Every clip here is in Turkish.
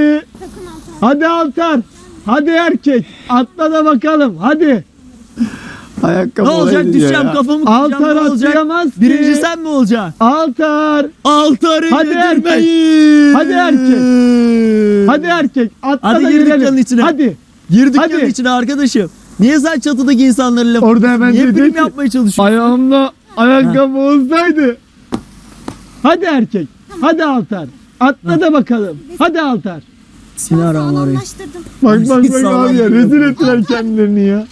Hadi. Hadi Altar. Hadi erkek. Atla da bakalım. Hadi. Ayakkabı Ne olacak düşeceğim ya. kafamı Altar ne olacak? atlayamaz ki. Birinci sen mi olacaksın? Altar. Altarı Hadi yedirmeyin. Hadi erkek. Hadi erkek. Atla Hadi da gir girelim. dükkanın içine. Hadi. Gir dükkanın Hadi. içine arkadaşım. Niye sen çatıdaki insanları laf Orada hemen Niye prim ki, yapmaya çalışıyorsun? Ayağımla ayakkabı olsaydı. Hadi erkek. Hadi Altar. Atla da bakalım. Hadi Altar. Bismillahirrahmanirrahim. Sağlamlaştırdım. Bak bak bak abi ya rezil ettiler kendilerini ya.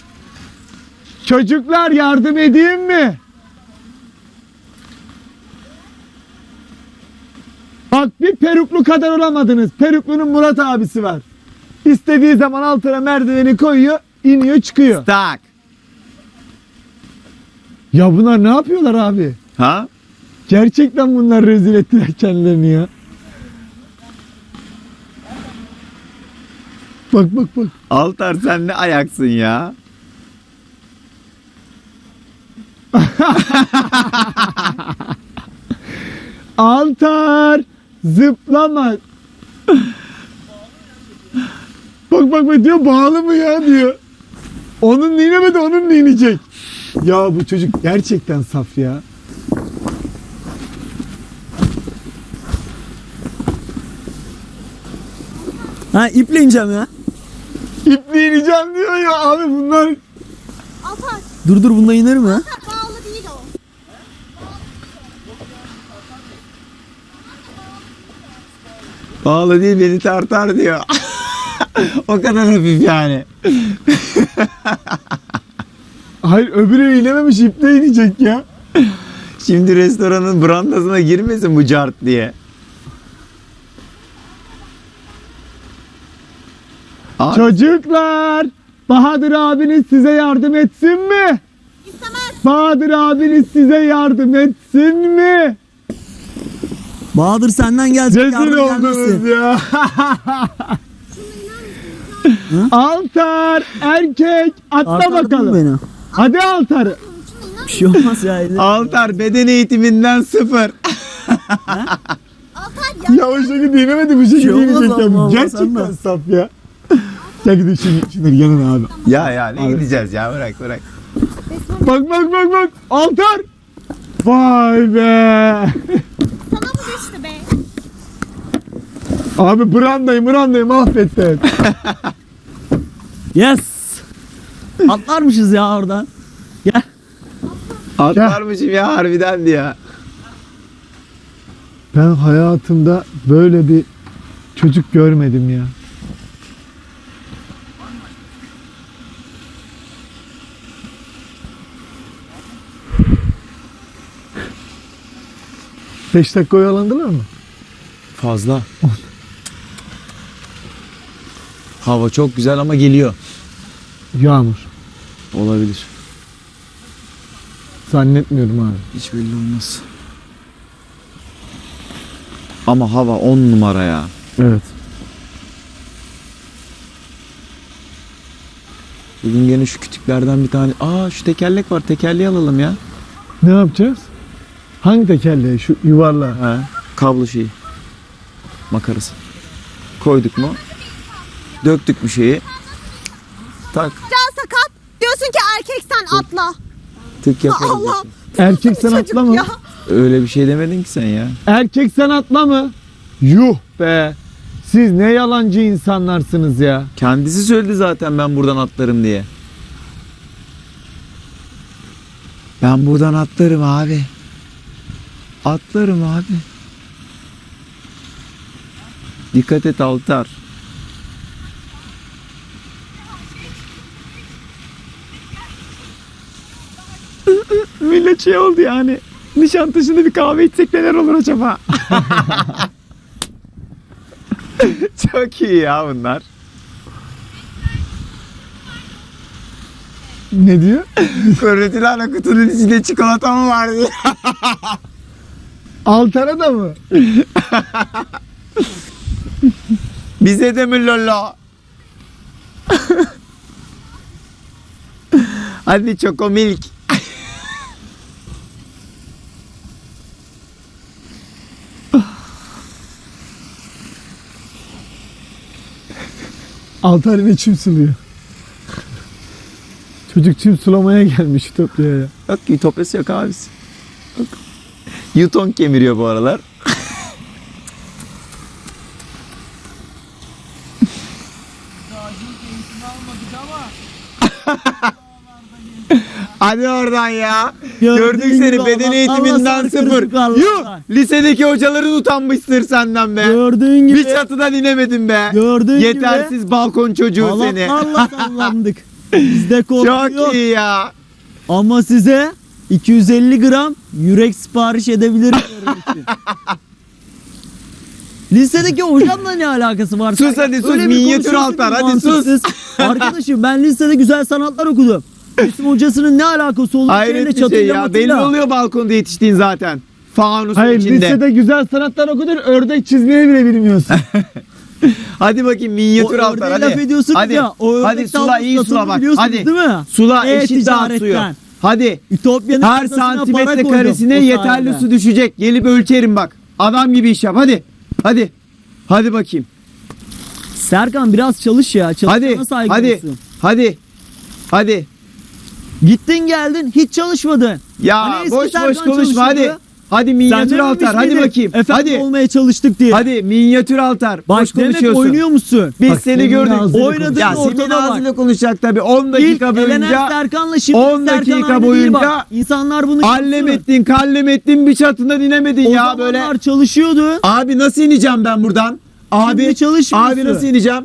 Çocuklar yardım edeyim mi? Bak bir peruklu kadar olamadınız. Peruklunun Murat abisi var. İstediği zaman altına merdiveni koyuyor, iniyor çıkıyor. Tak. Ya bunlar ne yapıyorlar abi? Ha? Gerçekten bunlar rezil ettiler kendilerini ya. Bak bak bak. Altar sen ne ayaksın ya? Altar zıplama. bak bak bak diyor bağlı mı ya diyor. Onun inemedi onun inecek. Ya bu çocuk gerçekten saf ya. Ha iple ineceğim ya. İple ineceğim diyor ya abi bunlar. Altar. Dur dur bunda iner mi ha? Altar bağlı değil o. Bağlı değil beni tartar diyor. o kadar hafif yani. Hayır öbürü inememiş iple inecek ya. Şimdi restoranın brandasına girmesin bu cart diye. Abi, Çocuklar Bahadır abiniz size yardım etsin mi? İstemez. Bahadır abiniz size yardım etsin mi? Bahadır senden gelecek Rezil yardım oldunuz gelmesin. ya. Altar erkek atla Arttırdın mı bakalım. Beni. Hadi altarı. Bir şey olmaz ya. Altar beden eğitiminden sıfır. Altar ya. Ya o şekilde inemedi bu şekilde şey olmaz inecek ya. Allah Gerçekten saf ya. Ya gidin şimdi şunları yanına abi. ya ya ne Abi. gideceğiz ya bırak bırak. Bak bak bak bak. Altar. Vay be. Sana mı düştü be? Abi brandayı brandayı mahvettin. Yes. Atlarmışız ya oradan. Gel. Atlarmışım ya harbiden diye. Ben hayatımda böyle bir çocuk görmedim ya. Beş dakika oyalandılar mı? Fazla. Hava çok güzel ama geliyor. Yağmur. Olabilir. Zannetmiyorum abi. Hiç belli olmaz. Ama hava 10 numara ya. Evet. Bugün gene şu kütüklerden bir tane. Aa şu tekerlek var. Tekerleği alalım ya. Ne yapacağız? Hangi tekerleği? Şu yuvarlağı. He. Kablo şeyi. Makarası. Koyduk mu? Döktük bir şeyi. Tak Can sakat. Diyorsun ki erkek sen atla. tık yaparız. Allah. Erkek sen atla mı? ya. Öyle bir şey demedin ki sen ya. Erkek sen atla mı? Yuh be. Siz ne yalancı insanlarsınız ya. Kendisi söyledi zaten ben buradan atlarım diye. Ben buradan atlarım abi. Atlarım abi. Dikkat et Altar. Millet şey oldu yani. Nişantaşı'nda bir kahve içsek neler olur acaba? Çok iyi ya bunlar. Ne diyor? Kornetilerle kutunun içinde çikolata mı var diye. Altara da mı? Bize de mi lolo? Hadi çokomilk. Altar yine çim suluyor. Çocuk çim sulamaya gelmiş Ütopya'ya. Yok ki ütopyası yok abisi. Yok. Yuton kemiriyor bu aralar. Hadi oradan ya. Gördük Gördüğün seni beden Allah- eğitiminden Allah sıfır. Yuh! Lisedeki hocaların utanmıştır senden be. Gördüğün gibi. Bir çatıdan inemedin be. Gördüğün gibi. Yetersiz balkon çocuğu seni. Allah sallandık. Bizde korku Çok yok. iyi ya. Ama size 250 gram yürek sipariş edebilirim. Lisedeki hocamla ne alakası var? Sus hadi sus, Öyle bir minyatür konuşuyorsun altar, hadi sus. mantıksız. Arkadaşım ben lisede güzel sanatlar okudum. Resim hocasının ne alakası olur? Hayret bir şey ya. Belli oluyor balkonda yetiştiğin zaten. Fanusun Hayır içinde. lisede güzel sanatlar okudun ördek çizmeyi bile bilmiyorsun. Hadi bakayım minyatür altar hadi. laf ediyorsunuz hadi. ya, o ördek hadi sula tablosu iyi sula bak. biliyorsunuz Hadi. değil mi? Sula E, eşit dağıt suyu. Hadi. Ütopya'nın Her para santimetre koydum karesine yeterli sayede. su düşecek. Gelip ölçerim bak. Adam gibi iş yap hadi. Hadi. Hadi bakayım. Serkan biraz çalış ya. Hadi. Saygı Hadi. olsun. Hadi. Hadi. Gittin geldin hiç çalışmadın. Ya Hani eski boş boş Serkan konuşma çalışıyordu. Hadi. Sen minyatür altar. Hadi miydin? bakayım. Efendim hadi. olmaya çalıştık diye. Hadi minyatür altar. Bak boş konuşuyorsun. oynuyor musun? Biz Bak, seni gördük. Oynadın Ya ortada bak. ağzıyla konuşacak tabii. 10 İlk dakika elenen boyunca Serkan'la şimdi 10 Serkan dakika boyunca. İnsanlar bunu allem ettin, kallem ettin bir çatından inemedin O ya böyle. çalışıyordu. Abi nasıl ineceğim ben buradan? Abi, abi nasıl ineceğim?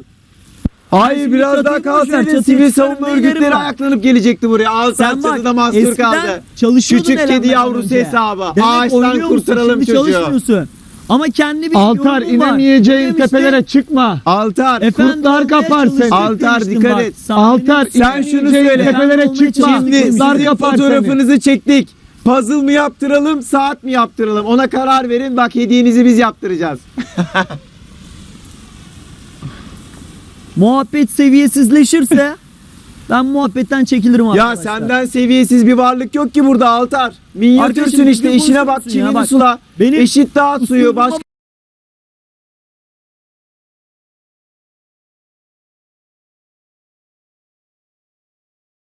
Hayır biraz daha çatıya sivil savunma örgütleri ben. ayaklanıp gelecekti buraya. Sen bak çatıda mahsur kaldı. Küçük kedi yavrusu hesabı. Ağaçtan kurtaralım çocuğu. çalışmıyorsun. Ama kendi bir Altar var. inemeyeceğin Demiştin, tepelere çıkma. Altar. Efendim kurtlar kapar seni. Altar, dikkat bak. et. Sen Altar Sen şunu söyle. Tepelere çıkma. Şimdi. Kurtlar seni. fotoğrafınızı çektik. Puzzle mı yaptıralım, saat mi yaptıralım? Ona karar verin. Bak hediyenizi biz yaptıracağız. Muhabbet seviyesizleşirse ben muhabbetten çekilirim Ya arkadaşlar. senden seviyesiz bir varlık yok ki burada Altar. Minyatürsün Arkadaşım, işte düzgün işine bak ya, çimini bak. sula. Benim Eşit dağıt suyu üslubuma başka